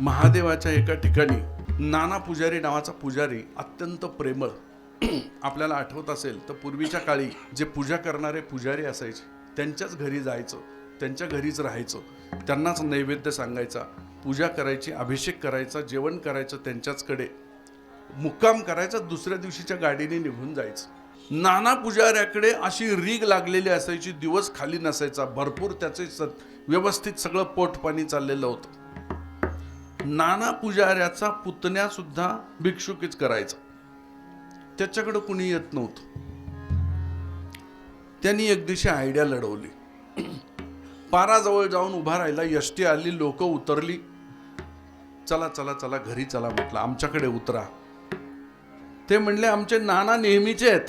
महादेवाच्या एका ठिकाणी नाना पुजारी नावाचा पुजारी अत्यंत प्रेमळ आपल्याला आठवत असेल तर पूर्वीच्या काळी जे पूजा करणारे पुजारी असायचे त्यांच्याच घरी जायचं त्यांच्या घरीच राहायचं त्यांनाच नैवेद्य सांगायचा पूजा करायची अभिषेक करायचा जेवण करायचं त्यांच्याचकडे. मुक्काम करायचा दुसऱ्या दिवशीच्या गाडीने निघून जायचं. नाना पुजाऱ्याकडे अशी रीग लागलेली असायची दिवस खाली नसायचा भरपूर त्याचे स व्यवस्थित सगळं पोटपाणी चाललेलं होतं. नाना पुजाऱ्याचा पुतण्या सुद्धा भिक्षुकीच करायचा. त्याच्याकडे कुणी येत नव्हतं. त्यांनी एक दिवशी आयडिया लढवली. पाराजवळ जाऊन उभा राहिला यष्टी आली लोक उतरली. चला चला चला घरी चला म्हटलं आमच्याकडे उतरा. ते म्हणले आमचे नाना नेहमीचे आहेत.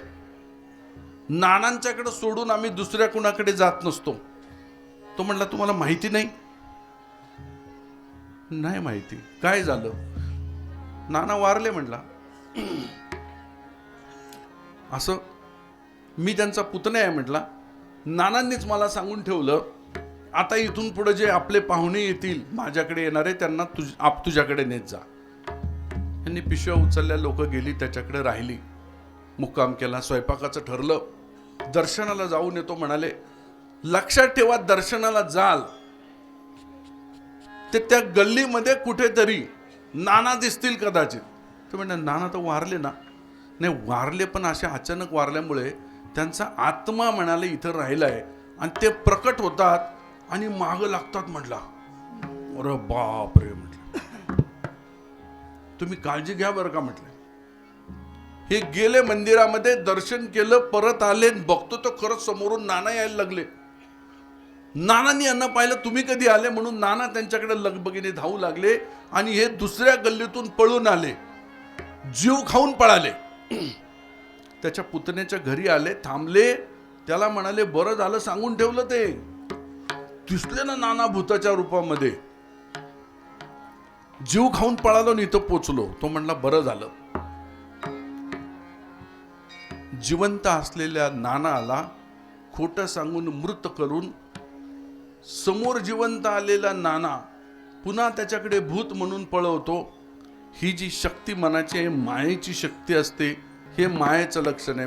नानांच्याकडे सोडून आम्ही दुसऱ्या कुणाकडे जात नसतो. तो म्हणला तुम्हाला माहिती नाही? नाही माहिती. काय झालं? नाना वारले म्हटला असं मी त्यांचा पुतण्या आहे म्हटला. नानांनीच मला सांगून ठेवलं आता इथून पुढे जे आपले पाहुणे येतील माझ्याकडे येणारे त्यांना तुझ आप तुझ्याकडे नेत जा. त्यांनी पिशव्या उचलल्या लोक गेली त्याच्याकडे राहिली. मुक्काम केला स्वयंपाकाचं ठरलं. दर्शनाला जाऊन येतो म्हणाले लक्षात ठेवा दर्शनाला जाल. ते त्या गल्लीमध्ये कुठेतरी नाना दिसतील कदाचित. ते म्हणजे नाना तर वारले ना. नाही वारले पण असे अचानक वारल्यामुळे त्यांचा आत्मा म्हणाले इथं राहिलाय आणि ते प्रकट होतात आणि माग लागतात म्हटला. अरे बाप रे म्हटलं. तुम्ही काळजी घ्या बरं का म्हटलं. हे गेले मंदिरामध्ये दर्शन केलं परत आले आणि बघतो तर खरंच समोरून नाना यायला लागले. नानांनी यांना पाहिलं तुम्ही कधी आले म्हणून नाना त्यांच्याकडे लगबगीने धावू लागले आणि हे दुसऱ्या गल्लीतून पळून आले. जीव खाऊन पळाले. त्याच्या पुतण्याच्या घरी आले थांबले. त्याला म्हणाले बरं झालं सांगून ठेवलं ते. दिसले ना नाना भूताच्या रूपामध्ये. जीव खाऊन पळालो आणि इथं पोचलो. तो म्हणला बरं झालं. जिवंत असलेल्या नानाला खोटं सांगून मृत करून समोर जिवंत आलेला नाना पुन्हा त्याच्याकडे भूत म्हणून पळवतो. ही जी शक्ती मनाची आहे मायेची शक्ती असते हे मायेचं लक्षण आहे.